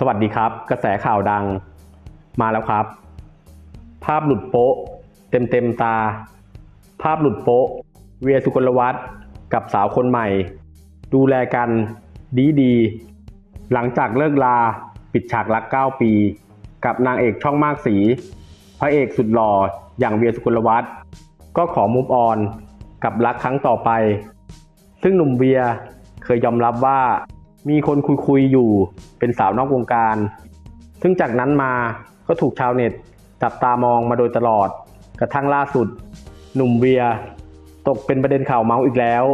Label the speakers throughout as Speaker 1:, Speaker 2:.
Speaker 1: สวัสดีครับ กระแสข่าวดังมาแล้วครับ ภาพหลุดโป๊ะ เต็มเต็มตา ภาพหลุดโป๊ะ เวียสุกลวัฒน์กับสาวคนใหม่ ดูแลกันดีดีๆหลังจากเลิกลาปิดฉากรัก 9 ปี กับนางเอกช่องมากสี พระเอกสุดหล่ออย่างเวียสุกลวัฒน์ก็ขอมุฟออนกับรักครั้งต่อไป ซึ่งหนุ่มเวียเคยยอมรับว่า มีคนคุยๆอยู่เป็นสาวนอกวงการ ซึ่งจากนั้นมาก็ถูกชาวเน็ตจับตามองมาโดยตลอด กระทั่งล่าสุด หนุ่มเวีย ตกเป็นประเด็นข่าวเมาส์อีกแล้ว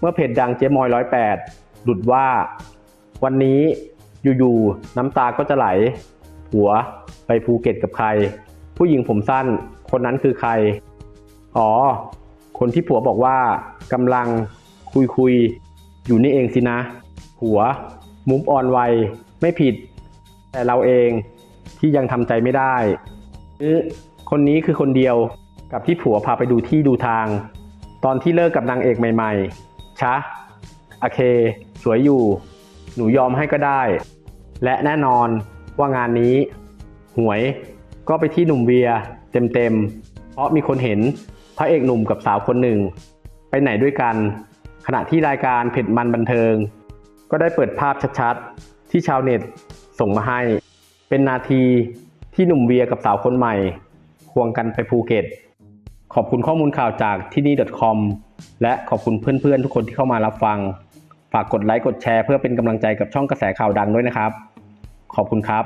Speaker 1: เมื่อเพจดังเจ๊มอยร้อยแปดหลุดว่า วันนี้อยู่ๆน้ำตาก็จะไหล หัวไปภูเก็ตกับใคร ผู้หญิงผมสั้นคนนั้นคือใคร อ๋อ คนที่ผัวบอกว่ากำลังคุยคุยอยู่นี่เองสินะ ผัวมุฟออนไวไม่ผิด แต่เราเองที่ยังทำใจไม่ได้หรือคนนี้คือคนเดียวกับที่ผัวพาไปดูที่ดูทาง ตอนที่เลิกกับนางเอกใหม่ๆชะโอเค สวยอยู่ หนูยอมให้ก็ได้ และแน่นอนว่างานนี้ หวยก็ไปที่หนุ่มเวียเต็มๆ เพราะมีคนเห็นพระเอกหนุ่มกับสาวคนหนึ่ง ไปไหนด้วยกัน ขณะที่รายการเผ็ดมันบันเทิง ก็ได้เปิดภาพชัดๆ ที่ชาวเน็ตส่งมาให้ เป็นนาทีที่หนุ่มเวียกับสาวคนใหม่ ควงกันไปภูเก็ต ขอบคุณข้อมูลข่าวจากที่นี่ .com และขอบคุณเพื่อนๆ ทุกคนที่เข้ามารับฟัง ฝากกดไลค์กดแชร์เพื่อเป็นกำลังใจกับช่องกระแสข่าวดังด้วยนะครับ ขอบคุณครับ